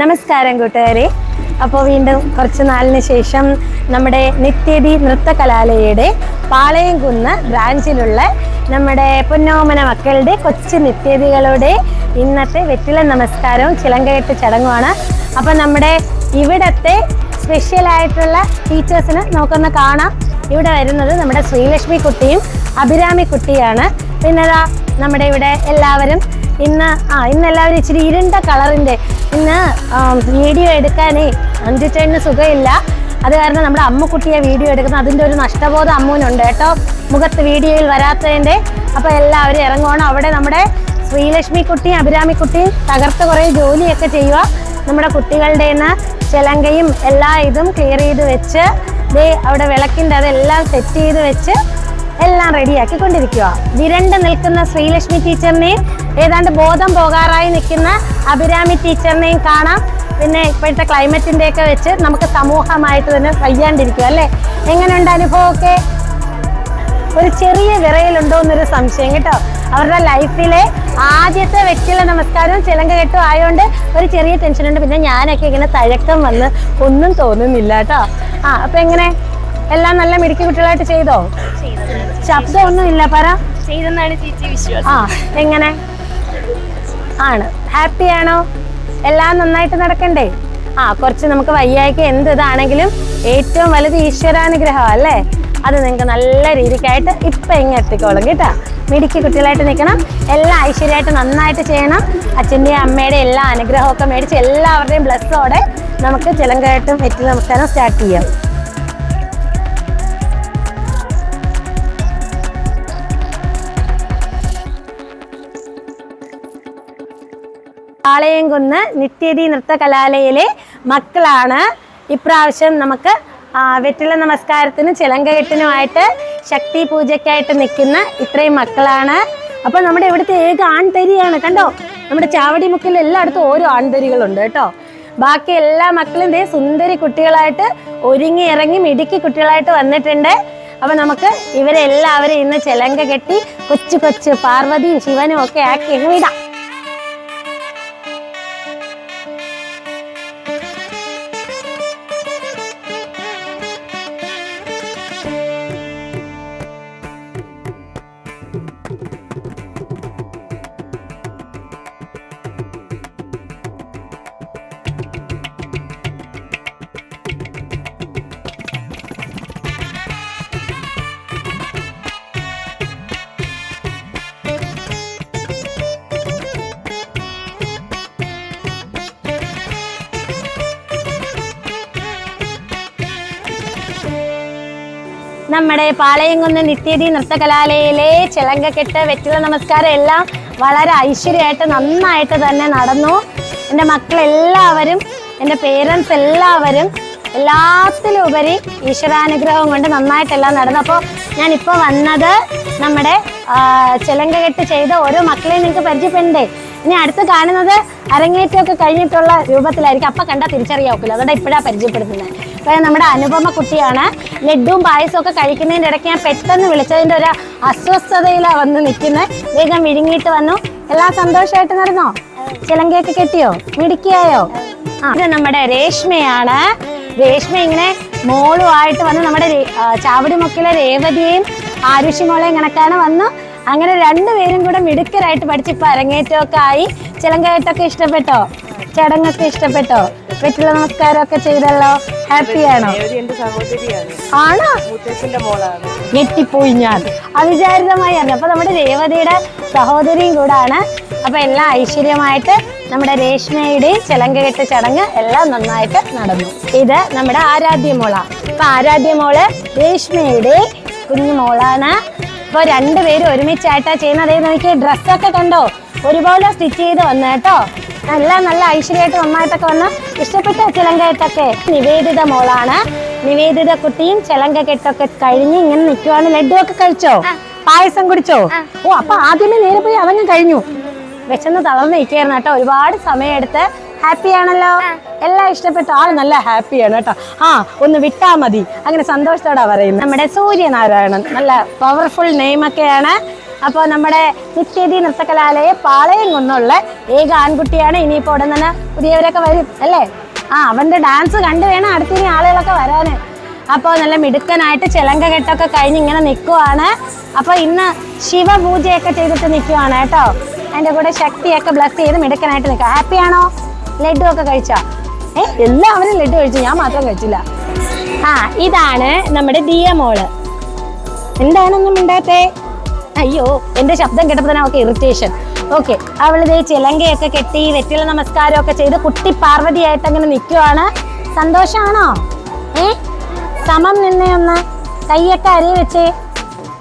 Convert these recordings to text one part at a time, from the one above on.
നമസ്കാരം കൂട്ടുകാരെ. അപ്പോൾ വീണ്ടും കുറച്ച് നാളിന് ശേഷം നമ്മുടെ നിത്യതി നൃത്ത കലാലയയുടെ പാളയംകുന്ന് ബ്രാഞ്ചിലുള്ള നമ്മുടെ പൊന്നോമന മക്കളുടെ കൊച്ചു നിത്യതികളുടെ ഇന്നത്തെ വെറ്റില നമസ്കാരവും ചിലങ്കകെട്ട് ചടങ്ങുമാണ്. അപ്പോൾ നമ്മുടെ ഇവിടത്തെ സ്പെഷ്യലായിട്ടുള്ള ടീച്ചേഴ്സിന് നമുക്കൊന്ന് കാണാം. ഇവിടെ വരുന്നത് നമ്മുടെ ശ്രീലക്ഷ്മി കുട്ടിയും അഭിരാമി കുട്ടിയാണ്. പിന്നെ നമ്മുടെ ഇവിടെ എല്ലാവരും ഇന്ന് ആ ഇന്ന് എല്ലാവരും ഇച്ചിരി ഇരുണ്ട കളറിന്റെ ഇന്ന് വീഡിയോ എടുക്കാനേ അഞ്ചുചേട്ടന് സുഖമില്ല. അത് കാരണം നമ്മുടെ അമ്മക്കുട്ടിയെ വീഡിയോ എടുക്കുന്ന അതിന്റെ ഒരു നഷ്ടബോധം അമ്മുവിനുണ്ട് കേട്ടോ. മുഖത്ത് വീഡിയോയിൽ വരാത്തതിന്റെ. അപ്പോൾ എല്ലാവരും ഇറങ്ങണം അവിടെ നമ്മുടെ ശ്രീലക്ഷ്മി കുട്ടിയും അഭിരാമി കുട്ടിയും തകർത്ത് കുറേ ജോലിയൊക്കെ ചെയ്യുക നമ്മുടെ കുട്ടികളുടെ ചിലങ്കയും എല്ലാ ഇതും ക്ലിയർ ചെയ്ത് വെച്ച് ദേ അവിടെ വിളക്കിന്റെ അതെല്ലാം സെറ്റ് ചെയ്ത് വെച്ച് എല്ലാം റെഡിയാക്കി കൊണ്ടിരിക്കുക വിരണ്ട് നിൽക്കുന്ന ശ്രീലക്ഷ്മി ടീച്ചറിനെയും ഏതാണ്ട് ബോധം പോകാറായി നിൽക്കുന്ന അഭിരാമി ടീച്ചറിനെയും കാണാം. പിന്നെ ഇപ്പോഴത്തെ ക്ലൈമറ്റിന്റെ ഒക്കെ വെച്ച് നമുക്ക് സമൂഹമായിട്ട് തന്നെ വയ്യാണ്ടിരിക്കുക അല്ലേ? എങ്ങനെയുണ്ട് അനുഭവമൊക്കെ? ഒരു ചെറിയ വിറയിലുണ്ടോ എന്നൊരു സംശയം കേട്ടോ. അവരുടെ ലൈഫിലെ ആദ്യത്തെ വ്യക്തിയുള്ള നമസ്കാരവും ചിലങ്ക കെട്ടും ആയതുകൊണ്ട് ഒരു ചെറിയ ടെൻഷൻ ഉണ്ട് പിന്നെ ഞാനൊക്കെ ഇങ്ങനെ തഴക്കം വന്ന് ഒന്നും തോന്നുന്നില്ല കേട്ടോ. ആ അപ്പൊ എങ്ങനെ? എല്ലാം നല്ല മിടുക്കി കുട്ടികളായിട്ട് ചെയ്തോ? ശബ്ദമൊന്നും ഇല്ല പറ. ചെയ്തെന്നാണ് ചേച്ചി വിശ്വാസം. ആ എങ്ങനെ? ആണ്. ഹാപ്പി ആണോ? എല്ലാം നന്നായിട്ട് നടക്കണ്ടേ? ആ കുറച്ച് നമുക്ക് വയ്യായ്ക്ക് എന്ത് ഇതാണെങ്കിലും ഏറ്റവും വലുത് ഈശ്വരാനുഗ്രഹം അല്ലേ? അത് നിങ്ങൾക്ക് നല്ല രീതിക്കായിട്ട് ഇപ്പൊ ഇങ്ങ് എത്തിക്കോളും കേട്ടോ. മിടുക്കി കുട്ടികളായിട്ട് നിൽക്കണം. എല്ലാം ഐശ്വര്യമായിട്ട് നന്നായിട്ട് ചെയ്യണം. അച്ഛന്റെയും അമ്മയുടെ എല്ലാ അനുഗ്രഹമൊക്കെ മേടിച്ച് എല്ലാവരുടെയും ബ്ലസ്സോടെ നമുക്ക് ചിലങ്കായിട്ടും വെറ്റി നമസ്കാരം സ്റ്റാർട്ട് ചെയ്യാം. പാളയംകുന്ന് നിത്യതി നൃത്ത കലാലയിലെ മക്കളാണ്. ഇപ്രാവശ്യം നമുക്ക് വെറ്റില നമസ്കാരത്തിന് ചിലങ്കകെട്ടിനുമായിട്ട് ശക്തി പൂജയ്ക്കായിട്ട് നിൽക്കുന്ന ഇത്രയും മക്കളാണ്. അപ്പൊ നമ്മുടെ ഇവിടുത്തെ ഏക ആൺതരിയാണ് കണ്ടോ? നമ്മുടെ ചാവടി മുക്കിൽ എല്ലായിടത്തും ഓരോ ആൺതരികളുണ്ട് കേട്ടോ. ബാക്കി എല്ലാ മക്കളും ദേ സുന്ദരി കുട്ടികളായിട്ട് ഒരുങ്ങി ഇറങ്ങി മിടുക്കി കുട്ടികളായിട്ട് വന്നിട്ടുണ്ട്. അപ്പൊ നമുക്ക് ഇവരെല്ലാവരും ഇന്ന് ചിലങ്ക കെട്ടി കൊച്ചു കൊച്ചു പാർവതിയും ശിവനും ഒക്കെ ആക്കി എങ്ങിടാം നമ്മുടെ പാളയംകുന്ന് നിത്യതി നൃത്തകലാലയയിലെ ചിളങ്കക്കെട്ട് വെറ്റില നമസ്കാരം എല്ലാം വളരെ ഐശ്വര്യമായിട്ട് നന്നായിട്ട് തന്നെ നടന്നു. എന്റെ മക്കളെല്ലാവരും എന്റെ പേരൻസ് എല്ലാവരും എല്ലാത്തിലും ഉപരി ഈശ്വരാനുഗ്രഹം കൊണ്ട് നന്നായിട്ടെല്ലാം നടന്നു. അപ്പോൾ ഞാനിപ്പോൾ വന്നത് നമ്മുടെ ചിലങ്കകെട്ട് ചെയ്ത ഓരോ മക്കളെയും നിങ്ങൾക്ക് പരിചയപ്പെടണ്ടേ ഇനി അടുത്ത് കാണുന്നത് അരങ്ങേറ്റമൊക്കെ കഴിഞ്ഞിട്ടുള്ള രൂപത്തിലായിരിക്കും. അപ്പം കണ്ടാൽ തിരിച്ചറിയാവില്ല അതുകൊണ്ട് ഇപ്പോഴാണ് പരിചയപ്പെടുത്തുന്നത് അപ്പോൾ നമ്മുടെ അനുപമ കുട്ടിയാണ്. ലഡുവും പായസവും ഒക്കെ കഴിക്കുന്നതിന്റെ ഇടയ്ക്ക് ഞാൻ പെട്ടെന്ന് വിളിച്ചതിന്റെ ഒരു അസ്വസ്ഥതയിലാണ് വന്ന് നിൽക്കുന്നത് വേഗം വിഴുങ്ങിയിട്ട് വന്നു. എല്ലാം സന്തോഷമായിട്ട് നടന്നോ? ചിലങ്കയൊക്കെ കെട്ടിയോ? മിടുക്കിയായോ? ആ ഇത് നമ്മുടെ രേഷ്മയാണ്. രേഷ്മ ഇങ്ങനെ മോളുമായിട്ട് വന്ന് നമ്മുടെ ചാവടിമുക്കിലെ രേവതിയെയും ആരുഷി മോളെയും കണക്കാണ് വന്നു. അങ്ങനെ രണ്ടുപേരും കൂടെ മിടുക്കരായിട്ട് പഠിച്ച് ഇപ്പൊ അരങ്ങേറ്റമൊക്കെ ആയി. ചിലങ്കയറ്റൊക്കെ ഇഷ്ടപ്പെട്ടോ? ചടങ്ങൊക്കെ ഇഷ്ടപ്പെട്ടോ? വെറ്റില നമസ്കാരമൊക്കെ ചെയ്തല്ലോ? ഹാപ്പി ആണോ? ആണോ? ഞെട്ടിപ്പോയി ഞാൻ. അവിചാരിതമായി അറിഞ്ഞു. അപ്പൊ നമ്മുടെ രേവതിയുടെ സഹോദരിയും കൂടാണ്. അപ്പൊ എല്ലാം ഐശ്വര്യമായിട്ട് നമ്മുടെ രേഷ്മയുടെ ചിലങ്കകെട്ട് ചടങ്ങ് എല്ലാം നന്നായിട്ട് നടന്നു. ഇത് നമ്മുടെ ആരാധ്യ മോള അപ്പൊ ആരാധ്യ മോൾ രേഷ്മയുടെ കുഞ്ഞു മോളാണ്. അപ്പൊ രണ്ടുപേരും ഒരുമിച്ചായിട്ടാ ചെയ്യുന്നത്. അതേ നോക്കി ഡ്രസ്സൊക്കെ കണ്ടോ? ഒരുപോലെ സ്റ്റിച്ച് ചെയ്ത് വന്നു കേട്ടോ. നല്ല നല്ല ഐശ്വര്യമായിട്ട് നന്നായിട്ടൊക്കെ വന്ന് ഇഷ്ടപ്പെട്ട ചിലങ്കകെട്ടൊക്കെ നിവേദിത മോളാണ്. നിവേദിത കുട്ടിയും ചിലങ്ക കെട്ടൊക്കെ കഴിഞ്ഞ് ഇങ്ങനെ നിൽക്കുവാണ് ലഡു ഒക്കെ കഴിച്ചോ പായസം കുടിച്ചോ? ഓ അപ്പൊ ആദ്യമേ നേരെ പോയി അവങ്ങ് കഴിഞ്ഞു. വെച്ചെന്ന് തളർന്ന് നിൽക്കുകയായിരുന്നു കേട്ടോ. ഒരുപാട് സമയമെടുത്ത് ഹാപ്പി ആണല്ലോ എല്ലാം ഇഷ്ടപ്പെട്ടു ആൾ നല്ല ഹാപ്പിയാണ് കേട്ടോ. ആ ഒന്ന് വിട്ടാ മതി. അങ്ങനെ സന്തോഷത്തോടാ പറയുന്നത്. നമ്മുടെ സൂര്യനാരായണൻ നല്ല പവർഫുൾ നെയിമൊക്കെയാണ് അപ്പോൾ നമ്മുടെ നിത്യതി നൃത്തകലാലയ പാളയം കൊന്നുള്ള ഏക ആൺകുട്ടിയാണ് ഇനിയിപ്പോൾ ഉടൻ തന്നെ പുതിയവരൊക്കെ വരും അല്ലേ? ആ അവന്റെ ഡാൻസ് കണ്ടു വേണം അടുത്തിനി ആളുകളൊക്കെ വരാന്. അപ്പോൾ നല്ല മിടുക്കനായിട്ട് ചിലങ്ക കെട്ടൊക്കെ കഴിഞ്ഞ് ഇങ്ങനെ നിൽക്കുവാണ് അപ്പോൾ ഇന്ന് ശിവപൂജയൊക്കെ ചെയ്തിട്ട് നിൽക്കുവാണ് കേട്ടോ. അതിന്റെ കൂടെ ശക്തിയൊക്കെ ബ്ലസ് ചെയ്ത് മിടുക്കനായിട്ട് നിൽക്കുക. ഹാപ്പിയാണോ ലഡു ഒക്കെ കഴിച്ചോ? ഏ എല്ലാവരും ലഡു കഴിച്ചു ഞാൻ മാത്രം കഴിച്ചില്ല. ആ ഇതാണ് നമ്മുടെ ദിയ മോൾ. എന്താണൊന്നും മിണ്ടാത്തെ? അയ്യോ എന്റെ ശബ്ദം കേട്ടപ്പോൾ തന്നെ ഇറിറ്റേഷൻ ഓക്കെ അവളിത് ചിലങ്കയൊക്കെ കെട്ടി വെറ്റില നമസ്കാരം ഒക്കെ ചെയ്ത് കുട്ടി പാർവതിയായിട്ട് അങ്ങനെ നിൽക്കുവാണ് സന്തോഷാണോ? ഏ സമം നിന്നേ ഒന്ന് കൈയൊക്കെ അരി വെച്ചേ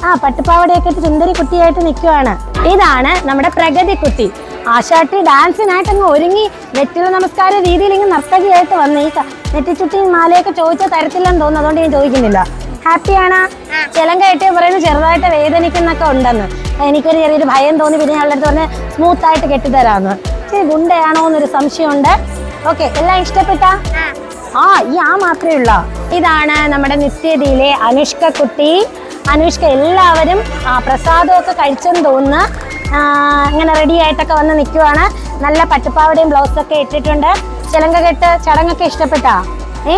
ആ പട്ടുപാവടയൊക്കെ ഇട്ട് സുന്ദരി കുട്ടിയായിട്ട് നിൽക്കുവാണ് ഇതാണ് നമ്മുടെ പ്രഗതി കുട്ടി. ആശാട്ടി ഡാൻസിനായിട്ട് അങ്ങ് ഒരുങ്ങി വെറ്റില നമസ്കാര രീതിയിൽ ഇങ്ങ് നർത്തകിയായിട്ട് വന്ന് ഈ നെറ്റിച്ചുട്ടിയും മാലയൊക്കെ ചോദിച്ചാൽ തരത്തില്ലെന്ന് തോന്നുന്നു. അതുകൊണ്ട് ഞാൻ ചോദിക്കുന്നില്ല. ഹാപ്പിയാണ്? ചിലം കയറ്റി പറയുന്നത് ചെറുതായിട്ട് വേദനിക്കുന്നൊക്കെ ഉണ്ടെന്ന്. എനിക്കൊരു ചെറിയൊരു ഭയം തോന്നി. പിന്നെ ഞാൻ അടുത്ത് പറഞ്ഞ് സ്മൂത്ത് ആയിട്ട് കെട്ടിത്തരാന്ന്. ഇച്ചിരി ഗുണ്ടയാണോ എന്നൊരു സംശയമുണ്ട്. ഓക്കെ എല്ലാം ഇഷ്ടപ്പെട്ട? ആ. ഈ ആ മാത്രമേ ഉള്ള? ഇതാണ് നമ്മുടെ നിത്യതിയിലെ അനുഷ്ക കുട്ടി അനുഷ്ക എല്ലാവരും ആ, പ്രസാദമൊക്കെ കഴിച്ചെന്ന് തോന്നുന്നു. ഇങ്ങനെ റെഡി ആയിട്ടൊക്കെ വന്ന് നിൽക്കുവാണ് നല്ല പട്ടുപ്പാവടയും ബ്ലൗസൊക്കെ ഇട്ടിട്ടുണ്ട്. ചിലങ്ക കെട്ട് ചടങ്ങൊക്കെ ഇഷ്ടപ്പെട്ടാ? ഏ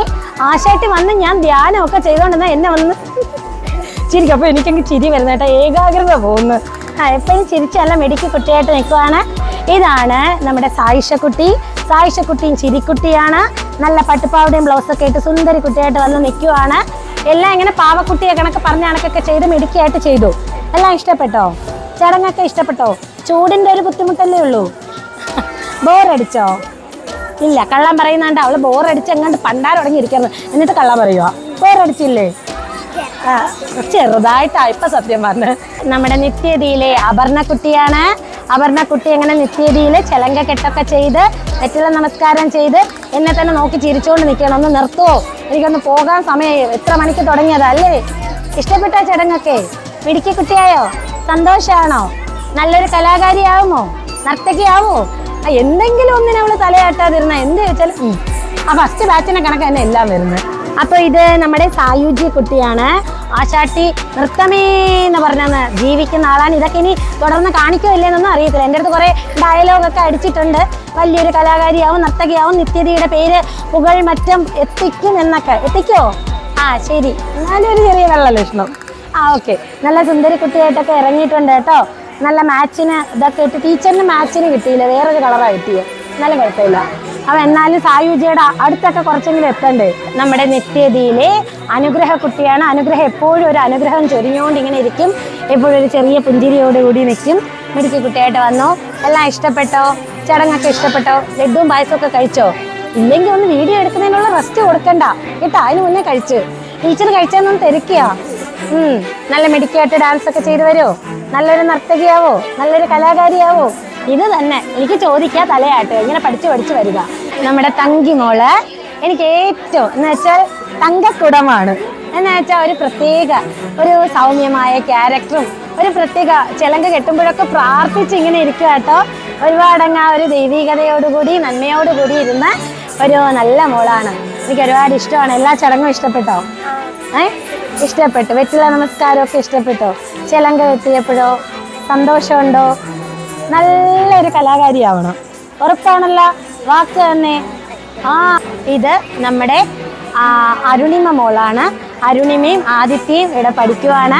ആശായിട്ട് വന്ന് ഞാൻ ധ്യാനമൊക്കെ ചെയ്തോണ്ടെന്നാ എന്നെ വന്ന് ചിരിക്കും. അപ്പൊ എനിക്കങ്ങ് ചിരി വരുന്ന കേട്ടോ. ഏകാഗ്രത പോകുന്നു. ആ എപ്പോഴും ചിരിച്ച് നല്ല മെഡിക്കൽ കുട്ടിയായിട്ട് നിൽക്കുവാണ് ഇതാണ് നമ്മുടെ സായിഷക്കുട്ടി. സായിഷക്കുട്ടിയും ചിരിക്കുട്ടിയാണ്. നല്ല പട്ടുപ്പാവടയും ബ്ലൗസൊക്കെ ഇട്ട് സുന്ദരി കുട്ടിയായിട്ട് വന്ന് നിൽക്കുവാണ് എല്ലാം ഇങ്ങനെ പാവക്കുട്ടിയെ കണക്ക് പറഞ്ഞ കണക്കൊക്കെ ചെയ്ത് മെഡിക്കായിട്ട് ചെയ്തു. എല്ലാം ഇഷ്ടപ്പെട്ടോ? ചടങ്ങൊക്കെ ഇഷ്ടപ്പെട്ടോ? ചൂടിന്റെ ഒരു ബുദ്ധിമുട്ടല്ലേ ഉള്ളൂ. ബോറടിച്ചോ? ഇല്ല കള്ളം പറയുന്നാണ്ട് അവൾ ബോറടിച്ച് എങ്ങാണ്ട് പണ്ടാരം തുടങ്ങിയിരിക്കുന്നു എന്നിട്ട് കള്ളം പറയുവോ ബോറടിച്ചില്ലേ? ചെറുതായിട്ടാ ഇപ്പൊ സത്യം പറഞ്ഞു നമ്മുടെ നിത്യതിയിലെ അപർണ കുട്ടിയാണ്. അപർണ കുട്ടി അങ്ങനെ നിത്യതിയിൽ ചെലങ്ക കെട്ടൊക്കെ ചെയ്ത് തെറ്റില നമസ്കാരം ചെയ്ത് എന്നെ തന്നെ നോക്കി ചിരിച്ചുകൊണ്ട് നിൽക്കണം ഒന്ന് നിർത്തുവോ എനിക്കൊന്ന് പോകാൻ സമയം എത്ര മണിക്ക് തുടങ്ങിയതാ അല്ലേ ഇഷ്ടപ്പെട്ട ചടങ്ങൊക്കെ. മിടുക്കി കുട്ടിയായോ? സന്തോഷാണോ? നല്ലൊരു കലാകാരിയാവുമോ? നർത്തകിയാവുമോ ആ, എന്തെങ്കിലും ഒന്നിനെ അവൾ തലയാട്ടാതിരുന്ന എന്ത് ചോദിച്ചാലും ആ ഫസ്റ്റ് ബാച്ചിനെ കണക്ക് തന്നെ എല്ലാം വരുന്നത് അപ്പൊ ഇത് നമ്മുടെ സായുജ്യ കുട്ടിയാണ്. ആശാട്ടി നൃത്തമേ എന്ന് പറഞ്ഞെന്ന് ജീവിക്കുന്ന ആളാണ്. ഇതൊക്കെ ഇനി തുടർന്ന് കാണിക്കോ ഇല്ലേന്നൊന്നും അറിയത്തില്ല. എന്റെ അടുത്ത് കുറെ ഡയലോഗൊക്കെ അടിച്ചിട്ടുണ്ട്. വലിയൊരു കലാകാരിയാവും നർത്തകിയാവും നിത്യതയുടെ പേര് പുകൾ മറ്റം എത്തിക്കും എന്നൊക്കെ. എത്തിക്കോ? ആ ശരി. എന്നാലും ഒരു ചെറിയ വെള്ളം ലക്ഷണം ആ ഓക്കെ നല്ല സുന്ദരി കുട്ടിയായിട്ടൊക്കെ ഇറങ്ങിയിട്ടുണ്ട് കേട്ടോ. നല്ല മാച്ചിന് ഇതൊക്കെ ഇട്ട് ടീച്ചറിന് മാച്ചിന് കിട്ടിയില്ല. വേറൊരു കളറാണ് കിട്ടിയത് എന്നാലും കുഴപ്പമില്ല. അപ്പം എന്നാലും സായുജിയുടെ അടുത്തൊക്കെ കുറച്ചെങ്കിലും എത്തണ്ടേ. നമ്മുടെ നിത്യതിയിലെ അനുഗ്രഹ കുട്ടിയാണ്. അനുഗ്രഹം എപ്പോഴും ഒരു അനുഗ്രഹം ചൊരിഞ്ഞുകൊണ്ട് ഇങ്ങനെ ഇരിക്കും. എപ്പോഴും ഒരു ചെറിയ പുഞ്ചിരിയോട് കൂടി നിൽക്കും. മിടുക്കി കുട്ടിയായിട്ട് വന്നോ. എല്ലാം ഇഷ്ടപ്പെട്ടോ? ചടങ്ങൊക്കെ ഇഷ്ടപ്പെട്ടോ? ലഡുവും ഒക്കെ കഴിച്ചോ? ഇല്ലെങ്കിൽ ഒന്ന് വീഡിയോ എടുക്കുന്നതിനുള്ള റെസ്റ്റ് കൊടുക്കണ്ട. കേട്ടോ അതിന് മുന്നേ കഴിച്ച്. ടീച്ചർ ഒന്ന് ഉം നല്ല മെഡിക്കായിട്ട് ഡാൻസ് ഒക്കെ ചെയ്തു വരുമോ നല്ലൊരു നർത്തകിയാവോ? നല്ലൊരു കലാകാരിയാവോ? ഇത് തന്നെ. എനിക്ക് ചോദിക്കാ തലയാട്ട്. ഇങ്ങനെ പഠിച്ചു പഠിച്ചു വരിക. നമ്മുടെ തങ്കി മോൾ എനിക്ക് ഏറ്റവും എന്ന് വെച്ചാൽ തങ്കക്കുടമാണ്. എന്ന് വെച്ചാൽ ഒരു പ്രത്യേക ഒരു സൗമ്യമായ ക്യാരക്ടറും ഒരു പ്രത്യേക ചിലങ്ക കെട്ടുമ്പോഴൊക്കെ പ്രാർത്ഥിച്ച് ഇങ്ങനെ ഇരിക്കുക കേട്ടോ ഒരുപാടങ്ങ് ഒരു ദൈവീകതയോടുകൂടി നന്മയോടുകൂടി ഇരുന്ന ഒരു നല്ല മോളാണ്. എനിക്ക് ഒരുപാട് ഇഷ്ടമാണ്. എല്ലാ ചടങ്ങും ഇഷ്ടപ്പെട്ടോ? ഏ? ഇഷ്ടപ്പെട്ടു. വെറ്റില നമസ്കാരമൊക്കെ ഇഷ്ടപ്പെട്ടോ? ചിലങ്ക വെട്ടിയപ്പോഴോ സന്തോഷമുണ്ടോ? നല്ലൊരു കലാകാരിയാവണം. ഉറപ്പാണല്ലോ? വാക്ക് തന്നെ. ആ ഇത് നമ്മുടെ അരുണിമ മോളാണ്. അരുണിമയും ആദിത്യയും ഇവിടെ പഠിക്കുവാണ്.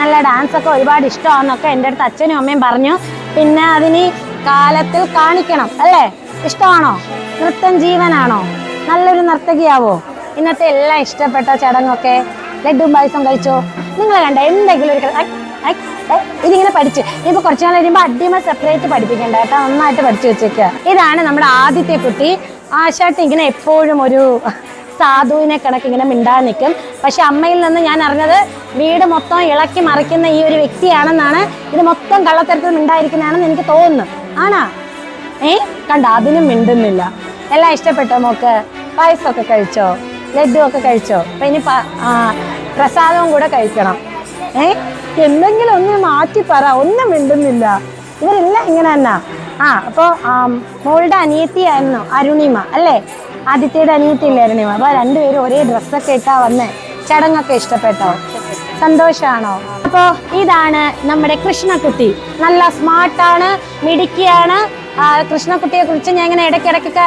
നല്ല ഡാൻസ് ഒക്കെ ഒരുപാട് ഇഷ്ടമാണെന്നൊക്കെ എന്റെ അടുത്ത് അച്ഛനും അമ്മയും പറഞ്ഞു. പിന്നെ അതിന് കാലത്തിൽ കാണിക്കണം അല്ലേ? ഇഷ്ടമാണോ? നൃത്തം ജീവനാണോ? നല്ലൊരു നർത്തകിയാവോ? ഇന്നത്തെ എല്ലാം ഇഷ്ടപ്പെട്ട ചടങ്ങൊക്കെ ലഡ്ഡും പായസം കഴിച്ചോ? നിങ്ങൾ കണ്ട എന്തെങ്കിലും ഒരു ഇതിങ്ങനെ പഠിച്ച്. ഇപ്പൊ കുറച്ചു നാൾ കഴിയുമ്പോൾ അടിമ സെപ്പറേറ്റ് പഠിപ്പിക്കണ്ട കേട്ടോ. നന്നായിട്ട് പഠിച്ചു വെച്ചേക്കുക ഇതാണ് നമ്മുടെ ആദ്യത്തെ കുട്ടി. ആശാട്ടി ഇങ്ങനെ എപ്പോഴും ഒരു സാധുവിനെ കണക്ക് ഇങ്ങനെ മിണ്ടാൻ നിൽക്കും പക്ഷെ അമ്മയിൽ നിന്ന് ഞാൻ അറിഞ്ഞത് വീട് മൊത്തം ഇളക്കി മറിക്കുന്ന ഈ ഒരു വ്യക്തിയാണെന്നാണ്. ഇത് മൊത്തം കള്ളത്തരത്തിൽ മിണ്ടായിരിക്കുന്നതാണെന്ന് എനിക്ക് തോന്നുന്നു. ആണാ? ഏ? കണ്ട അതിനും മിണ്ടുന്നില്ല. എല്ലാം ഇഷ്ടപ്പെട്ടോ മോക്ക്? പായസമൊക്കെ കഴിച്ചോ? ലഡു ഒക്കെ കഴിച്ചോ? അപ്പൊ ഇനി പ്രസാദവും കൂടെ കഴിക്കണം. ഏ? എന്തെങ്കിലും ഒന്ന് മാറ്റി പറ ഒന്നും മിണ്ടുന്നില്ല. ഇവരെല്ലാം ഇങ്ങനെ തന്നെ. ആ അപ്പോൾ മോളുടെ അനിയത്തിയായിരുന്നു അരുണിമ അല്ലേ? ആദിത്യയുടെ അനിയത്തിയില്ലേ അരുണിമ? അപ്പോൾ രണ്ടുപേരും ഒരേ ഡ്രസ്സൊക്കെ ഇട്ടാ വന്നേ. ചടങ്ങൊക്കെ ഇഷ്ടപ്പെട്ടോ? സന്തോഷാണോ? അപ്പോ ഇതാണ് നമ്മുടെ കൃഷ്ണക്കുട്ടി. നല്ല സ്മാർട്ടാണ് മിടുക്കിയാണ്. കൃഷ്ണക്കുട്ടിയെ കുറിച്ച് ഞാൻ ഇങ്ങനെ ഇടയ്ക്കിടയ്ക്കൊക്കെ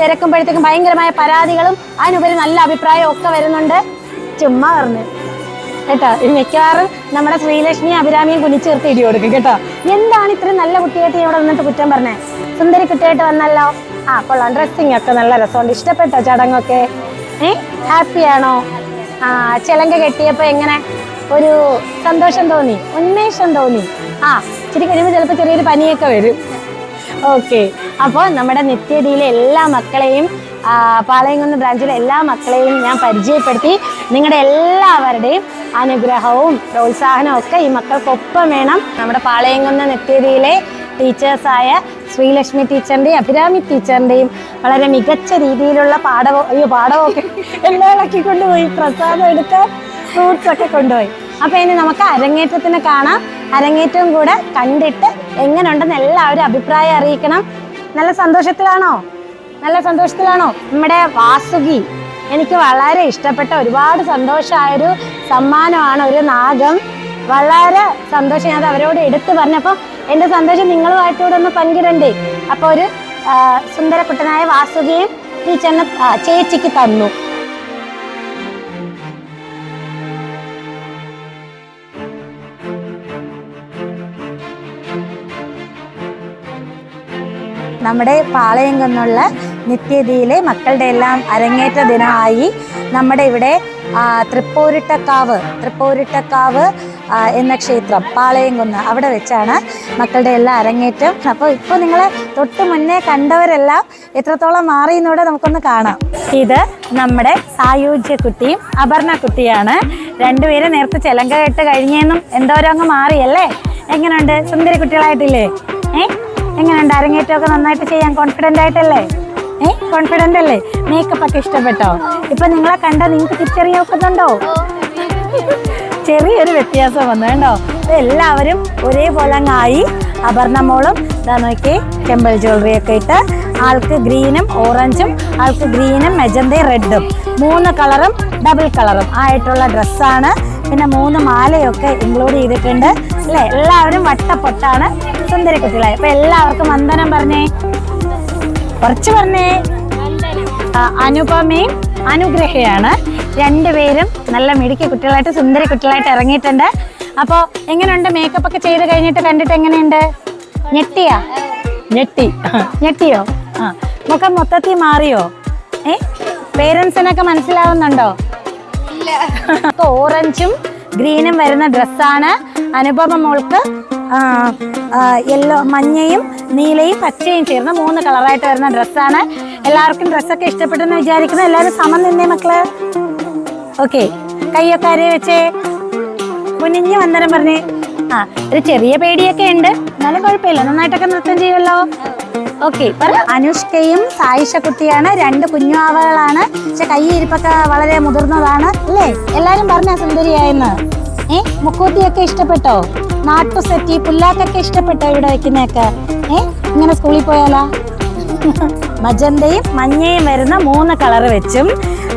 തിരക്കുമ്പോഴത്തേക്കും ഭയങ്കരമായ പരാതികളും അതിനുപരി നല്ല അഭിപ്രായവും ഒക്കെ വരുന്നുണ്ട്. ചുമ്മാ പറഞ്ഞു. കേട്ടോ? ഇത് മിക്കവാറും നമ്മുടെ ശ്രീലക്ഷ്മി അഭിരാമിയും കുനിച്ചു ചേർത്ത് ഇടി കൊടുക്കും. കേട്ടോ? എന്താണ് ഇത്രയും നല്ല കുട്ടിയായിട്ട് ഇവിടെ വന്നിട്ട് കുറ്റം പറഞ്ഞേ? സുന്ദരി കുട്ടിയായിട്ട് വന്നല്ലോ? ആ കൊള്ളാം. ഡ്രസ്സിങ് ഒക്കെ നല്ല രസമുണ്ട്. ഇഷ്ടപ്പെട്ടോ ചടങ്ങൊക്കെ? ഏ? ഹാപ്പിയാണോ ആ ചിലങ്ക കെട്ടിയപ്പോ എങ്ങനെ? ഒരു സന്തോഷം തോന്നി? ഉന്മേഷം തോന്നി? ആ ഇച്ചിരി കഴിയുമ്പോൾ ചിലപ്പോൾ ചെറിയൊരു പനിയൊക്കെ വരും. ഓക്കെ. അപ്പോൾ നമ്മുടെ നിത്യതിയിലെ എല്ലാ മക്കളെയും പാളയംകുന്ന് ബ്രാഞ്ചിലെ എല്ലാ മക്കളെയും ഞാൻ പരിചയപ്പെടുത്തി. നിങ്ങളുടെ എല്ലാവരുടെയും അനുഗ്രഹവും പ്രോത്സാഹനവും ഒക്കെ ഈ മക്കൾക്കൊപ്പം വേണം. നമ്മുടെ പാളയംകുന്ന് നിത്യതിയിലെ ടീച്ചേഴ്സായ ശ്രീലക്ഷ്മി ടീച്ചറിന്റെയും അഭിരാമി ടീച്ചറിന്റെയും വളരെ മികച്ച രീതിയിലുള്ള പാഠവും അയ്യോ പാഠമൊക്കെ എല്ലാം ഇളക്കി കൊണ്ടുപോയി പ്രസാദം എടുത്ത് ഫ്രൂട്ട്സ് ഒക്കെ കൊണ്ടുപോയി. അപ്പൊ ഇനി നമുക്ക് അരങ്ങേറ്റത്തിന് കാണാം. അരങ്ങേറ്റവും കൂടെ കണ്ടിട്ട് എങ്ങനെയുണ്ടെന്ന് എല്ലാവരും അഭിപ്രായം അറിയിക്കണം. നല്ല സന്തോഷത്തിലാണോ? നല്ല സന്തോഷത്തിലാണോ? നമ്മുടെ വാസുകി എനിക്ക് വളരെ ഇഷ്ടപ്പെട്ട ഒരുപാട് സന്തോഷമായൊരു സമ്മാനമാണ് ഒരു നാഗം. വളരെ സന്തോഷം ഞാൻ അവരോട് എടുത്തു പറഞ്ഞപ്പോൾ എന്റെ സന്തോഷം നിങ്ങളുമായിട്ടൂടെ ഒന്ന് പങ്കിടണ്ടേ? അപ്പോൾ ഒരു സുന്ദരക്കുട്ടനായ വാസുകയും ടീച്ചറിന് ചേച്ചിക്ക് തന്നു. നമ്മുടെ പാളയം കൊന്നുള്ള നിത്യതിയിലെ മക്കളുടെ എല്ലാം അരങ്ങേറ്റ ദിനമായി നമ്മുടെ ഇവിടെ തൃപ്പൂരിട്ടക്കാവ് തൃപ്പൂരിട്ടക്കാവ് എന്ന ക്ഷേത്രം പാളയംകുന്ന് അവിടെ വെച്ചാണ് മക്കളുടെ എല്ലാം അരങ്ങേറ്റം. അപ്പോൾ ഇപ്പോൾ നിങ്ങൾ തൊട്ട് മുന്നേ കണ്ടവരെല്ലാം എത്രത്തോളം മാറി എന്നൂടെ നമുക്കൊന്ന് കാണാം. ഇത് നമ്മുടെ സായുജ്യ കുട്ടിയും അപർണ കുട്ടിയാണ്. രണ്ടുപേരും നേരത്തെ ചെലങ്ക കെട്ട് കഴിഞ്ഞെന്നും എന്തോരം അങ്ങ് മാറിയല്ലേ? എങ്ങനെയുണ്ട് സുന്ദരി കുട്ടികളായിട്ടില്ലേ? ഏ? എങ്ങനെയുണ്ട്? അരങ്ങേറ്റമൊക്കെ നന്നായിട്ട് ചെയ്യാൻ കോൺഫിഡന്റ് ആയിട്ടല്ലേ? ഏ? കോൺഫിഡന്റ് അല്ലേ? മേക്കപ്പ് ഒക്കെ ഇഷ്ടപ്പെട്ടോ? ഇപ്പൊ നിങ്ങളെ കണ്ട നിങ്ങൾക്ക് തിരിച്ചറിയാൻ ഒക്കുന്നുണ്ടോ ചെറിയൊരു വ്യത്യാസം വന്നു കേട്ടോ. എല്ലാവരും ഒരേപോലെ അങ്ങായി അപർണ മോളും ഇതാ നോക്കി ടെമ്പിൾ ജ്വല്ലറി ഒക്കെ ഇട്ട് ആൾക്ക് ഗ്രീനും ഓറഞ്ചും ആൾക്ക് ഗ്രീനും മെജന്തയും റെഡും മൂന്ന് കളറും ഡബിൾ കളറും ആയിട്ടുള്ള ഡ്രസ്സാണ് പിന്നെ മൂന്ന് മാലയൊക്കെ ഇൻക്ലൂഡ് ചെയ്തിട്ടുണ്ട്. അല്ലേ? എല്ലാവരും വട്ടപ്പൊട്ടാണ് സുന്ദരി കുട്ടികളായി അപ്പൊ എല്ലാവർക്കും വന്ദനം പറഞ്ഞേ. കുറച്ച് പറഞ്ഞേ. അനുപമയും അനുഗ്രഹയാണ്. രണ്ടുപേരും നല്ല മിടുക്കി കുട്ടികളായിട്ട് സുന്ദരി കുട്ടികളായിട്ട് ഇറങ്ങിയിട്ടുണ്ട്. അപ്പോൾ എങ്ങനെയുണ്ട്? മേക്കപ്പ് ഒക്കെ ചെയ്ത് കഴിഞ്ഞിട്ട് കണ്ടിട്ട് എങ്ങനെയുണ്ട്? ഞെട്ടിയാ? ഞെട്ടി. ഞെട്ടിയോ? ആ മുഖം മൊത്തത്തിൽ മാറിയോ? ഏ? പേരൻസിനൊക്കെ മനസ്സിലാവുന്നുണ്ടോ? ഓറഞ്ചും ഗ്രീനും വരുന്ന ഡ്രസ്സാണ്. അനുപമ മോൾക്ക് യെല്ലോ മഞ്ഞയും നീലയും പച്ചയും ചേർന്ന് മൂന്ന് കളറായിട്ട് വരുന്ന ഡ്രസ്സാണ്. എല്ലാവർക്കും ഡ്രസ്സൊക്കെ ഇഷ്ടപ്പെട്ടെന്ന് വിചാരിക്കുന്നു. എല്ലാവരും സമം നിന്നേ മക്കൾ. ഓക്കെ. കയ്യൊക്കെ അരയെ വെച്ചേ? കുനിഞ്ഞ് വന്നരം പറഞ്ഞേ. ആ ഒരു ചെറിയ പേടിയൊക്കെ ഉണ്ട്. എന്നാലും കുഴപ്പമില്ല. നന്നായിട്ടൊക്കെ നൃത്തം ചെയ്യുമല്ലോ. ഓക്കെ അനുഷ്കയും സായിഷ കുട്ടിയാണ് രണ്ട് കുഞ്ഞുവാവകളാണ്. പക്ഷെ കൈയിരിപ്പൊക്കെ വളരെ മുതിർന്നതാണ്. അല്ലേ? എല്ലാരും പറഞ്ഞ സുന്ദരിയായെന്ന്. ഏ? മുക്കൂത്തിയൊക്കെ ഇഷ്ടപ്പെട്ടോ? നാട്ടു സെറ്റി പുല്ലാക്കൊക്കെ ഇഷ്ടപ്പെട്ടോ ഇവിടെ വെക്കുന്നൊക്കെ ഏ? ഇങ്ങനെ സ്കൂളിൽ പോയാലോ? മജന്തയും മഞ്ഞയും വരുന്ന മൂന്ന് കളർ വെച്ചും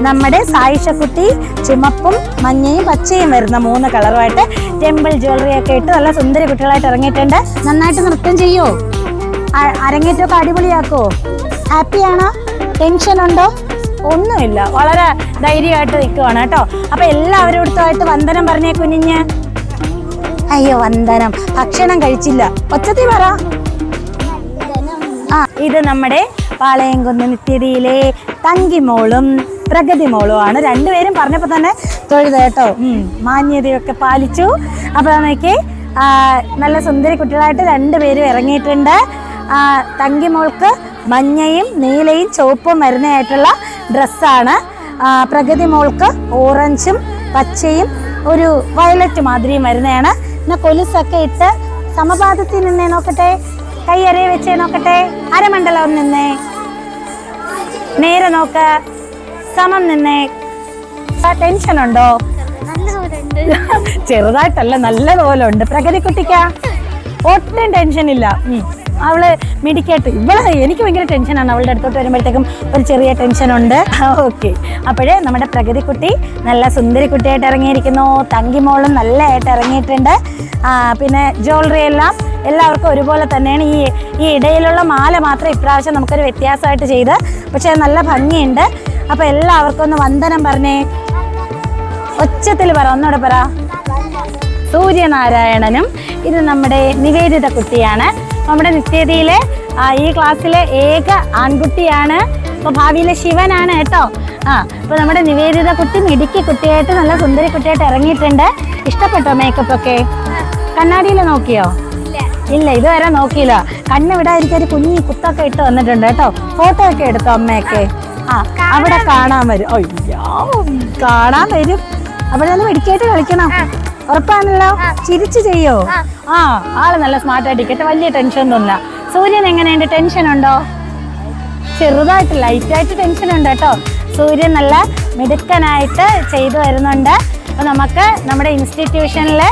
നമ്മുടെ സായിഷക്കുട്ടി ചുമപ്പും മഞ്ഞയും പച്ചയും വരുന്ന മൂന്ന് കളറുമായിട്ട് ടെമ്പിൾ ജ്വല്ലറി ഒക്കെ ഇട്ട് നല്ല സുന്ദരി കുട്ടികളായിട്ട് ഇറങ്ങിയിട്ടുണ്ട്. നന്നായിട്ട് നൃത്തം ചെയ്യോ? അരങ്ങേറ്റമൊക്കെ അടിപൊളിയാക്കോ ഹാപ്പിയാണോ? ടെൻഷൻ ഉണ്ടോ ഒന്നുമില്ല. വളരെ ധൈര്യമായിട്ട് നിൽക്കുവാണ് കേട്ടോ. അപ്പൊ എല്ലാവരും അടുത്തായിട്ട് വന്ദനം പറഞ്ഞേ കുഞ്ഞിഞ്ഞ്. അയ്യോ വന്ദനം. ഭക്ഷണം കഴിച്ചില്ല. ഒച്ചത്തി പറ. ആ. ഇത് നമ്മുടെ പാളയംകുന്ന് നിത്യതിയിലെ തങ്കിമോളും പ്രഗതി മോളും ആണ് രണ്ടുപേരും പറഞ്ഞപ്പോൾ തന്നെ തൊഴുത കേട്ടോ. ഉം, മാന്യതയൊക്കെ പാലിച്ചു. അപ്പോൾ നോക്കി നല്ല സുന്ദരി കുട്ടികളായിട്ട് രണ്ടുപേരും ഇറങ്ങിയിട്ടുണ്ട്. തങ്കിമോൾക്ക് മഞ്ഞയും നീലയും ചുവപ്പും വരുന്നതായിട്ടുള്ള ഡ്രസ്സാണ്. പ്രഗതി മോൾക്ക് ഓറഞ്ചും പച്ചയും ഒരു വയലറ്റ് മാതിരിയും വരുന്നതാണ്. പിന്നെ കൊലുസൊക്കെ ഇട്ട് സമപാദത്തിൽ നിന്നേ നോക്കട്ടെ കൈ അരയെ വെച്ചേ നോക്കട്ടെ അരമണ്ഡലം നിന്നേ നേരെ നോക്ക സമം നിന്നേ. ടെൻഷൻ ഉണ്ടോ? ചെറുതായിട്ടല്ല നല്ലതുപോലെ പോലെ ഉണ്ട് പ്രഗതി കുട്ടിക്ക ഒട്ടും ടെൻഷൻ ഇല്ല. അവൾ മിടിക്കട്ട് ഇവൾ എനിക്ക് ഭയങ്കര ടെൻഷനാണ് അവളുടെ അടുത്തോട്ട് വരുമ്പോഴത്തേക്കും ഒരു ചെറിയ ടെൻഷനുണ്ട് ഓക്കെ അപ്പോഴേ നമ്മുടെ പ്രഗതിക്കുട്ടി നല്ല സുന്ദരി കുട്ടിയായിട്ട് ഇറങ്ങിയിരിക്കുന്നു. തങ്കിമോളും നല്ലതായിട്ട് ഇറങ്ങിയിട്ടുണ്ട്. പിന്നെ ജ്വല്ലറി എല്ലാം എല്ലാവർക്കും ഒരുപോലെ തന്നെയാണ്. ഈ ഈ ഇടയിലുള്ള മാല മാത്രം ഇപ്രാവശ്യം നമുക്കൊരു വ്യത്യാസമായിട്ട് ചെയ്ത് പക്ഷേ നല്ല ഭംഗിയുണ്ട്. അപ്പോൾ എല്ലാവർക്കും ഒന്ന് വന്ദനം പറഞ്ഞേ. ഒച്ചത്തിൽ പറ ഒന്നുകൂടെ പറ. സൂര്യനാരായണനും ഇത് നമ്മുടെ നിവേദിത കുട്ടിയാണ് നമ്മുടെ നിശ്ചയതയിലെ ഈ ക്ലാസ്സിലെ ഏക ആൺകുട്ടിയാണ്. അപ്പോൾ ഭാവിയിലെ ശിവനാണ് കേട്ടോ. ആ അപ്പോൾ നമ്മുടെ നിവേദിത കുട്ടി മിടുക്കി കുട്ടിയായിട്ട് നല്ല സുന്ദരി കുട്ടിയായിട്ട് ഇറങ്ങിയിട്ടുണ്ട്. ഇഷ്ടപ്പെട്ടോ മേക്കപ്പ് ഒക്കെ? കണ്ണാടിയിൽ നോക്കിയോ? ഇല്ല ഇതുവരെ നോക്കിയില്ല. കണ്ണ് വിടാതിരിക്കാൻ ഒരു കുഞ്ഞി കുത്തൊക്കെ ഇട്ട് വന്നിട്ടുണ്ട് കേട്ടോ. ഫോട്ടോ ഒക്കെ എടുത്തോ അമ്മയൊക്കെ? ആ അവിടെ കാണാൻ വരും. അയ്യോ കാണാൻ വരും. അവിടെ മെഡിക്കായിട്ട് കളിക്കണം. ഉറപ്പാണല്ലോ? ചിരിച്ചു ചെയ്യോ? ആ. ആൾ നല്ല സ്മാർട്ടായിട്ട് ഇരിക്കട്ടെ. വലിയ ടെൻഷൻ തോന്നില്ല സൂര്യൻ എങ്ങനെയുണ്ട്? ടെൻഷൻ ഉണ്ടോ? ചെറുതായിട്ട് ലൈറ്റായിട്ട് ടെൻഷൻ ഉണ്ട് കേട്ടോ. സൂര്യൻ നല്ല മിടുക്കനായിട്ട് ചെയ്തു വരുന്നുണ്ട്. അപ്പോൾ നമുക്ക് നമ്മുടെ ഇൻസ്റ്റിറ്റ്യൂഷനിലെ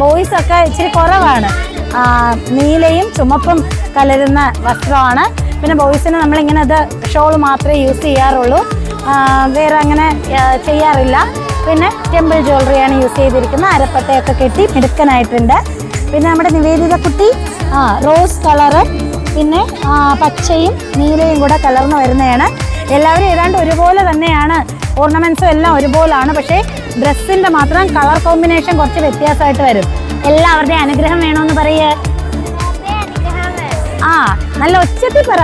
ബോയ്സ് ഒക്കെ ഇച്ചിരി കുറവാണ്. നീലയും ചുമപ്പും കലരുന്ന വസ്ത്രമാണ്. പിന്നെ ബോയ്സിന് നമ്മളിങ്ങനെ അത് ഷോൾ മാത്രമേ യൂസ് ചെയ്യാറുള്ളൂ. വേറെ അങ്ങനെ ചെയ്യാറില്ല. പിന്നെ ടെമ്പിൾ ജ്വല്ലറിയാണ് യൂസ് ചെയ്തിരിക്കുന്നത്. അരപ്പട്ടയൊക്കെ കെട്ടി മിടുക്കനായിട്ടുണ്ട്. പിന്നെ നമ്മുടെ നിവേദിത കുട്ടി ആ റോസ് കളറ് പിന്നെ പച്ചയും നീലയും കൂടെ കലർന്ന് വരുന്നതാണ്. എല്ലാവരും ഏതാണ്ട് ഒരുപോലെ തന്നെയാണ്. ഓർണമെൻസും എല്ലാം ഒരുപോലാണ്. പക്ഷേ ഡ്രസ്സിന്റെ മാത്രം കളർ കോമ്പിനേഷൻ കുറച്ച് വ്യത്യാസമായിട്ട് വരും. എല്ലാവരുടെയും അനുഗ്രഹം വേണമെന്ന് പറയേ. ആ നല്ല ഒച്ചത്തിൽ പറ.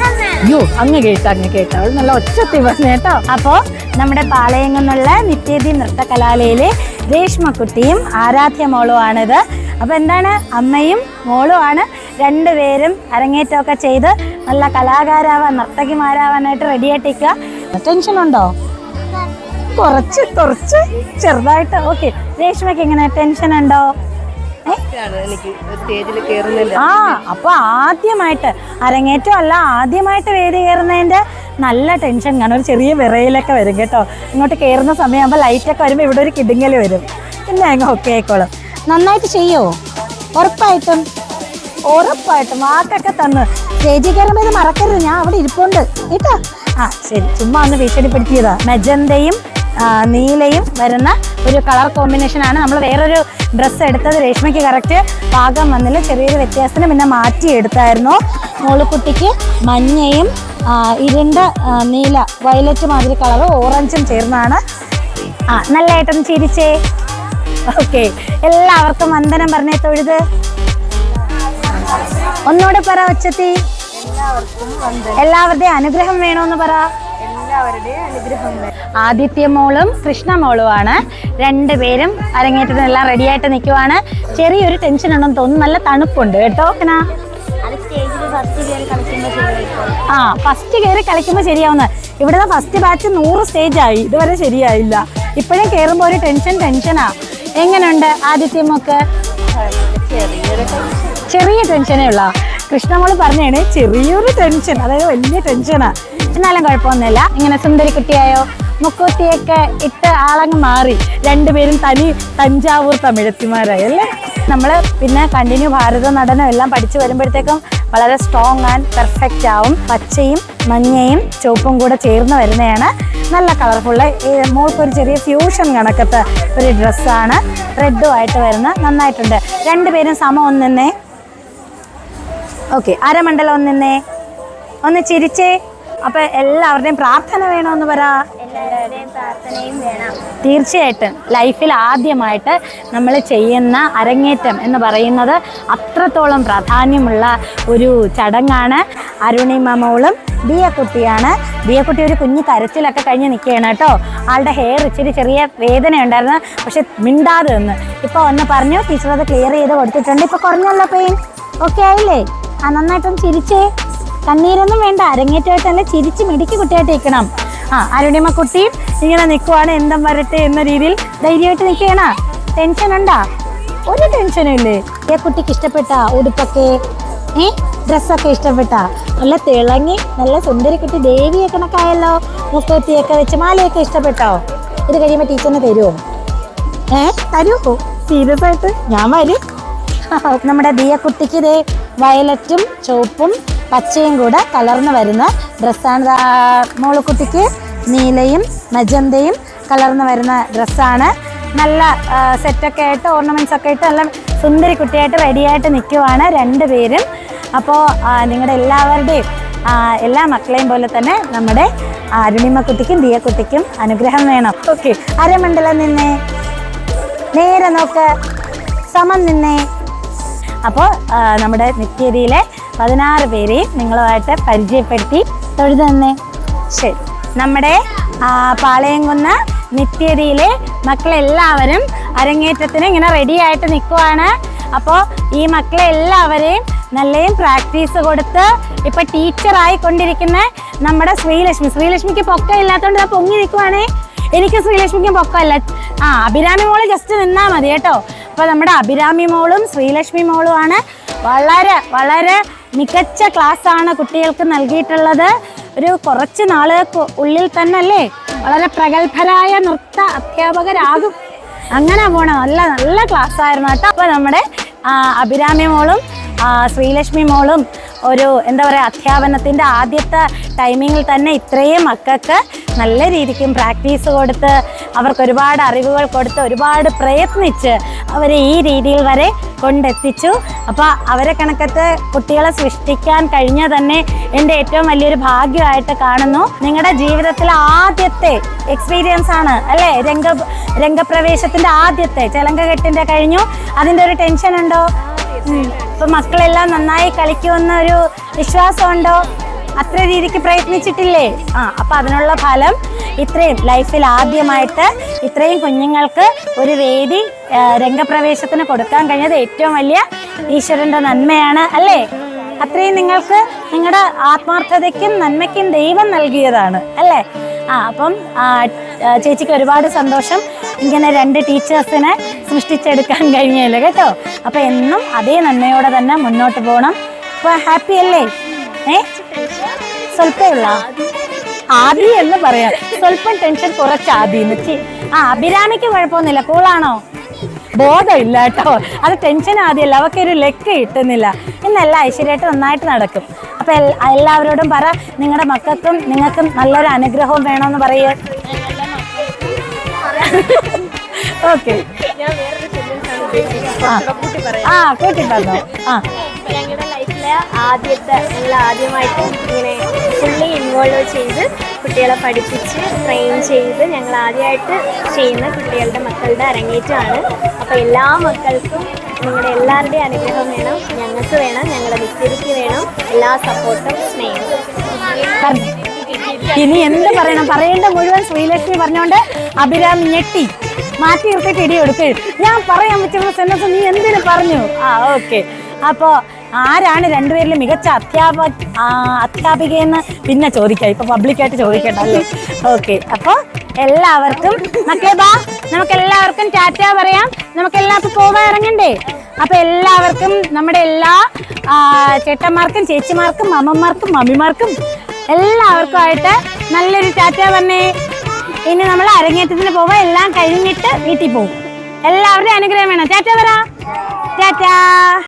അയ്യോ അങ്ങ് കേട്ട അങ്ങ് കേട്ട. അവൾ നല്ല ഒച്ചത്തി പറഞ്ഞു കേട്ടോ. അപ്പോ നമ്മുടെ പാളയംകുന്നുള്ള നിത്യതി നൃത്ത കലാലയിലെ രേഷ്മക്കുട്ടിയും ആരാധ്യ മോളുമാണിത് അപ്പൊ എന്താണ്? അമ്മയും മോളും ആണ് രണ്ടുപേരും അരങ്ങേറ്റമൊക്കെ ചെയ്ത് നല്ല കലാകാരാവാൻ നർത്തകിമാരാവാനായിട്ട് റെഡി ആയിട്ടിരിക്കുക ടെൻഷൻ ഉണ്ടോ കുറച്ച് കുറച്ച്. ചെറുതായിട്ട്. ഓക്കെ. രേഷ്മയ്ക്ക് എങ്ങനെ? ടെൻഷൻ ഉണ്ടോ ആ അപ്പൊ ആദ്യമായിട്ട് അരങ്ങേറ്റം അല്ല ആദ്യമായിട്ട് വേദി കയറുന്നതിന്റെ നല്ല ടെൻഷൻ കാണും ഒരു ചെറിയ വിറയിലൊക്കെ വരും കേട്ടോ. ഇങ്ങോട്ട് കയറുന്ന സമയമാകുമ്പോൾ ലൈറ്റൊക്കെ വരുമ്പോൾ ഇവിടെ ഒരു കിടുങ്ങൽ വരും. പിന്നെ അങ്ങ് ഓക്കെ ആയിക്കോളും. നന്നായിട്ട് ചെയ്യോ? ഉറപ്പായിട്ടും. ഉറപ്പായിട്ടും. വാക്കൊക്കെ തന്ന്. സ്റ്റേജിൽ കയറുമ്പോൾ ഇത് മറക്കരുത് ഞാൻ അവിടെ ഇരിപ്പുണ്ട്. കേട്ടോ? ആ ശരി. ചുമ്മാ ഒന്ന് ഭീഷണിപ്പെടുത്തിയതാ. മെജന്തയും നീലയും വരുന്ന ഒരു കളർ കോമ്പിനേഷൻ ആണ്. നമ്മൾ വേറൊരു ഡ്രസ്സ് എടുത്തത് രേഷ്മയ്ക്ക് കറക്റ്റ് പാകം വന്നില്ല. ചെറിയൊരു വ്യത്യാസത്തിന് പിന്നെ മാറ്റി എടുത്തായിരുന്നു. മോളുക്കുട്ടിക്ക് മഞ്ഞയും ഇരുണ്ട നീല വയലറ്റ് മാതിരി കളറും ഓറഞ്ചും ചേർന്നാണ്. ആ നല്ല നല്ലതായിട്ടൊന്ന് ചിരിച്ചേ. ഓക്കെ. എല്ലാവർക്കും വന്ദനം പറഞ്ഞേ തൊഴുത്. ഒന്നുകൂടെ പറ ഉച്ചത്തി എല്ലാവരുടെയും അനുഗ്രഹം വേണമെന്ന് പറ. എല്ലാവരുടെയും അനുഗ്രഹം. ആദിത്യ മോളും കൃഷ്ണ മോളുമാണ്. രണ്ടുപേരും അരങ്ങേറ്റത്തിനെല്ലാം റെഡി ആയിട്ട് നിൽക്കുവാണ്. ചെറിയൊരു ടെൻഷൻ ഉണ്ടെന്ന് തോന്നുന്നു. നല്ല തണുപ്പുണ്ട്. കേട്ടോ ആ ഫസ്റ്റ് കയറി കളിക്കുമ്പോൾ ശരിയാവുന്ന. ഇവിടുത്തെ ഫസ്റ്റ് ബാച്ച് നൂറ് സ്റ്റേജ് ആയി. ഇതുവരെ ശരിയായില്ല. ഇപ്പോഴും കയറുമ്പോൾ ഒരു ടെൻഷൻ ടെൻഷനാ എങ്ങനെയുണ്ട് ആദിത്യമൊക്കെ ചെറിയ ടെൻഷനേ ഉള്ള. കൃഷ്ണമോൾ പറഞ്ഞാണ് ചെറിയൊരു ടെൻഷൻ അതായത് വലിയ ടെൻഷനാ എന്നാലും കുഴപ്പമൊന്നുമില്ല. ഇങ്ങനെ സുന്ദരി കുട്ടിയായോ മുക്കൂത്തിയൊക്കെ ഇട്ട് ആളങ്ങ് മാറി. രണ്ടുപേരും തനി തഞ്ചാവൂർ തമിഴത്തിമാരായി അല്ലേ? നമ്മൾ പിന്നെ കണ്ടിന്യൂ ഭാരത നടനം എല്ലാം പഠിച്ചു വരുമ്പോഴത്തേക്കും വളരെ സ്ട്രോങ് ആൻഡ് പെർഫെക്റ്റ് ആവും. പച്ചയും മഞ്ഞയും ചുവപ്പും കൂടെ ചേർന്ന് വരുന്നതാണ്. നല്ല കളർഫുള്ള് മോൾക്കൊരു ചെറിയ ഫ്യൂഷൻ കണക്കത്തെ ഒരു ഡ്രസ്സാണ് റെഡും ആയിട്ട് വരുന്ന നന്നായിട്ടുണ്ട്. രണ്ടുപേരും സമം ഒന്നിന്നേ. ഓക്കെ അരമണ്ഡലം ഒന്നിന്നേ. ഒന്ന് ചിരിച്ചേ. അപ്പൊ എല്ലാവരുടെയും പ്രാർത്ഥന വേണമെന്ന് പറ. എല്ലാവരുടെയും പ്രാർത്ഥനയും വേണം. തീർച്ചയായിട്ടും ലൈഫിൽ ആദ്യമായിട്ട് നമ്മൾ ചെയ്യുന്ന അരങ്ങേറ്റം എന്ന് പറയുന്നത് അത്രത്തോളം പ്രാധാന്യമുള്ള ഒരു ചടങ്ങാണ്. അരുണിമ മോളും ദിയക്കുട്ടിയാണ് ദിയക്കുട്ടി ഒരു കുഞ്ഞു കരച്ചിലൊക്കെ കഴിഞ്ഞ് നിൽക്കുകയാണ് കേട്ടോ. ആളുടെ ഹെയർ ഇച്ചിരി ചെറിയ വേദന ഉണ്ടായിരുന്നു പക്ഷെ മിണ്ടാതെ നിന്ന്. ഇപ്പോൾ ഒന്ന് പറഞ്ഞു ടീച്ചർ അത് ക്ലിയർ ചെയ്ത് കൊടുത്തിട്ടുണ്ട്. ഇപ്പോൾ കുറഞ്ഞല്ലോ പെയിൻ ഓക്കെ ആയില്ലേ? ആ നന്നായിട്ടൊന്ന് ചിരിച്ചേ. കണ്ണീരൊന്നും വേണ്ട. അരങ്ങേറ്റമായിട്ട് നല്ല ചിരിച്ച് മിടിക്ക് കുട്ടിയായിട്ട് നിൽക്കണം. ആ അരുണിമ കുട്ടി ഇങ്ങനെ നിൽക്കുവാണ് എന്തും വരട്ടെ എന്ന രീതിയിൽ ധൈര്യമായിട്ട് നിൽക്കുകയാണ്. ടെൻഷൻ ഉണ്ടാ? ഒരു ടെൻഷനും ഇല്ലേ? ഈ കുട്ടിക്ക് ഇഷ്ടപ്പെട്ട ഉടുപ്പൊക്കെ ഏ? ഡ്രസ്സൊക്കെ ഇഷ്ടപ്പെട്ട നല്ല തിളങ്ങി നല്ല സുന്ദരി കുട്ടി ദേവിയെ കണക്കായല്ലോ. മുക്കത്തിയൊക്കെ വെച്ച് മാലയൊക്കെ ഇഷ്ടപ്പെട്ടോ? ഇത് കഴിയുമ്പോൾ ടീച്ചറിന് തരുമോ ഏ? തരുമോ സീരിയസ് ആയിട്ട്? ഞാൻ വരും. നമ്മുടെ ദിയ കുട്ടിക്ക് ഇതേ വയലറ്റും ചുവപ്പും പച്ചയും കൂടെ കലർന്ന് വരുന്ന ഡ്രസ്സാണ്. മോളുക്കുട്ടിക്ക് നീലയും മജന്തയും കലർന്ന് വരുന്ന ഡ്രസ്സാണ്. നല്ല സെറ്റൊക്കെ ആയിട്ട് ഓർണമെന്റ്സ് ഒക്കെ ആയിട്ട് നല്ല സുന്ദരി കുട്ടിയായിട്ട് റെഡിയായിട്ട് നിൽക്കുവാണ് രണ്ട് പേരും അപ്പോൾ നിങ്ങളുടെ എല്ലാവരുടെയും എല്ലാ മക്കളെയും പോലെ തന്നെ നമ്മുടെ അരുണിമ കുട്ടിക്കും ദിയക്കുട്ടിക്കും അനുഗ്രഹം വേണം. ഓക്കെ. അരമണ്ഡലം നിന്നേ. നേരെ നോക്ക്. സമം നിന്നേ. അപ്പോൾ നമ്മുടെ നിത്യതിയിലെ പതിനാറ് പേരെയും നിങ്ങളുമായിട്ട് പരിചയപ്പെടുത്തി. തൊഴുതു തന്നെ ശരി. നമ്മുടെ പാളയംകുന്ന് നിത്യതിയിലെ മക്കളെല്ലാവരും അരങ്ങേറ്റത്തിന് ഇങ്ങനെ റെഡി ആയിട്ട് നിൽക്കുവാണ് അപ്പോൾ ഈ മക്കളെ എല്ലാവരെയും നല്ലയും പ്രാക്ടീസ് കൊടുത്ത് ഇപ്പൊ ടീച്ചറായി കൊണ്ടിരിക്കുന്ന നമ്മുടെ ശ്രീലക്ഷ്മി. ശ്രീലക്ഷ്മിക്ക് പൊക്കം ഇല്ലാത്തതുകൊണ്ട് പൊങ്ങി നിൽക്കുവാണേ എനിക്ക് ശ്രീലക്ഷ്മിക്കും പൊക്കമല്ല. ആ അഭിരാമി മോൾ ജസ്റ്റ് നിന്നാ മതി കേട്ടോ. അപ്പൊ നമ്മുടെ അഭിരാമി മോളും ശ്രീലക്ഷ്മി മോളുമാണ് വളരെ വളരെ മികച്ച ക്ലാസ് ആണ് കുട്ടികൾക്ക് നൽകിയിട്ടുള്ളത്. ഒരു കുറച്ച് നാളുകൾക്ക് ഉള്ളിൽ തന്നെ അല്ലേ വളരെ പ്രഗത്ഭരായ നൃത്ത അധ്യാപകരാകും. അങ്ങനെ പോണം നല്ല നല്ല ക്ലാസ് ആയിരുന്നു കേട്ടോ. അപ്പോൾ നമ്മുടെ അഭിരാമി മോളും ശ്രീലക്ഷ്മി മോളും ഒരു എന്താ പറയുക അധ്യാപനത്തിന്റെ ആദ്യത്തെ ടൈമിങ്ങിൽ തന്നെ ഇത്രയും മക്കൾക്ക് നല്ല രീതിക്കും പ്രാക്ടീസ് കൊടുത്ത് അവർക്ക് ഒരുപാട് അറിവുകൾ കൊടുത്ത് ഒരുപാട് പ്രയത്നിച്ച് അവരെ ഈ രീതിയിൽ വരെ കൊണ്ടെത്തിച്ചു. അപ്പോൾ അവരെ കണക്കത്ത് കുട്ടികളെ സൃഷ്ടിക്കാൻ കഴിഞ്ഞ തന്നെ എന്റെ ഏറ്റവും വലിയൊരു ഭാഗ്യമായിട്ട് കാണുന്നു. നിങ്ങളുടെ ജീവിതത്തിലെ ആദ്യത്തെ എക്സ്പീരിയൻസ് ആണ് അല്ലേ? രംഗ രംഗപ്രവേശത്തിന്റെ ആദ്യത്തെ ചെലങ്കകെട്ടിന്റെ കഴിഞ്ഞു. അതിന്റെ ഒരു ടെൻഷൻ ഉണ്ടോ? ഇപ്പൊ മക്കളെല്ലാം നന്നായി കളിക്കുമെന്ന ഒരു വിശ്വാസമുണ്ടോ? അത്ര രീതിക്ക് പ്രയത്നിച്ചിട്ടില്ലേ? ആ അപ്പൊ അതിനുള്ള ഫലം ഇത്രയും ലൈഫിൽ ആദ്യമായിട്ട് ഇത്രയും കുഞ്ഞുങ്ങൾക്ക് ഒരു വേദി രംഗപ്രവേശത്തിന് കൊടുക്കാൻ കഴിഞ്ഞത് ഏറ്റവും വലിയ ഈശ്വരന്റെ നന്മയാണ് അല്ലേ? അത്രയും നിങ്ങൾക്ക് നിങ്ങളുടെ ആത്മാർത്ഥതയ്ക്കും നന്മയ്ക്കും ദൈവം നൽകിയതാണ് അല്ലേ? ആ അപ്പം ചേച്ചിക്ക് ഒരുപാട് സന്തോഷം. ഇങ്ങനെ രണ്ട് ടീച്ചേഴ്സിനെ സൃഷ്ടിച്ചെടുക്കാൻ കഴിഞ്ഞല്ലോ കേട്ടോ? അപ്പൊ എന്നും അതേ നന്മയോടെ തന്നെ മുന്നോട്ട് പോകണം അപ്പൊ ഹാപ്പി അല്ലേ? ഏ? സ്വല്പമുള്ള ആദി എന്ന് പറയാം. സ്വല്പം ടെൻഷൻ കുറച്ച് ആദി എന്ന് ആ അഭിരാമിക്ക് കുഴപ്പമൊന്നുമില്ല. കൂളാണോ? ബോധമില്ല കേട്ടോ അത് ടെൻഷൻ ആദ്യമല്ല. അവൾക്ക് ഒരു ലെക്ക് കിട്ടുന്നില്ല. ഇന്നല്ല ഐശ്വര്യമായിട്ട് നന്നായിട്ട് നടക്കും. അപ്പൊ എല്ലാവരോടും പറ നിങ്ങളുടെ മക്കൾക്കും നിങ്ങൾക്കും നല്ലൊരു അനുഗ്രഹവും വേണമെന്ന് പറയുക ഓക്കെ. ആ കൂട്ടി പറഞ്ഞോ ആ. ലൈഫിലെ ആദ്യത്തെ ഞങ്ങൾ ആദ്യമായിട്ട് ഇങ്ങനെ ഫുള്ളി ഇൻവോൾവ് ചെയ്ത് കുട്ടികളെ പഠിപ്പിച്ച് ട്രെയിൻ ചെയ്ത് ഞങ്ങൾ ആദ്യമായിട്ട് ചെയ്യുന്ന കുട്ടികളുടെ മക്കളുടെ അരങ്ങേറ്റമാണ്. അപ്പോൾ എല്ലാ മക്കൾക്കും നിങ്ങളുടെ എല്ലാവരുടെയും അനുഗ്രഹം വേണം ഞങ്ങൾക്ക് വേണം ഞങ്ങളുടെ വ്യക്തിക്ക് വേണം എല്ലാ സപ്പോർട്ടും സ്നേഹവും ഇനി എന്ത് പറയണം? പറയേണ്ട മുഴുവൻ ശ്രീലക്ഷ്മി പറഞ്ഞോണ്ട് അഭിരാം ഞെട്ടി. മാറ്റി നിർത്തിയിട്ട് ഇടി ഞാൻ പറയാൻ പറ്റുന്ന സെന്റസ് നീ എന്തിനു പറഞ്ഞു? ആ ഓക്കെ അപ്പോ ആരാണ് രണ്ടുപേരിലും മികച്ച അധ്യാപക അധ്യാപികയെന്ന് പിന്നെ ചോദിക്കാം. ഇപ്പൊ പബ്ലിക്കായിട്ട് ചോദിക്കണ്ട അല്ലേ? ഓക്കെ അപ്പോൾ എല്ലാവർക്കും മക്കളെ ബാ. നമുക്ക് എല്ലാവർക്കും ടാറ്റ പറയാം. നമുക്ക് എല്ലാവർക്കും പോവാൻ ഇറങ്ങണ്ടേ? അപ്പൊ എല്ലാവർക്കും നമ്മുടെ എല്ലാ ചേട്ടന്മാർക്കും ചേച്ചിമാർക്കും അമ്മമാർക്കും മമ്മിമാർക്കും എല്ലാവർക്കും ആയിട്ട് നല്ലൊരു ടാറ്റ പറഞ്ഞേ ഇനി നമ്മൾ അരങ്ങേറ്റത്തിന് പോവാ. എല്ലാം കഴിഞ്ഞിട്ട് വീട്ടിൽ പോകും എല്ലാവരുടെയും അനുഗ്രഹം വേണം. ടാറ്റ പറ ടാറ്റ.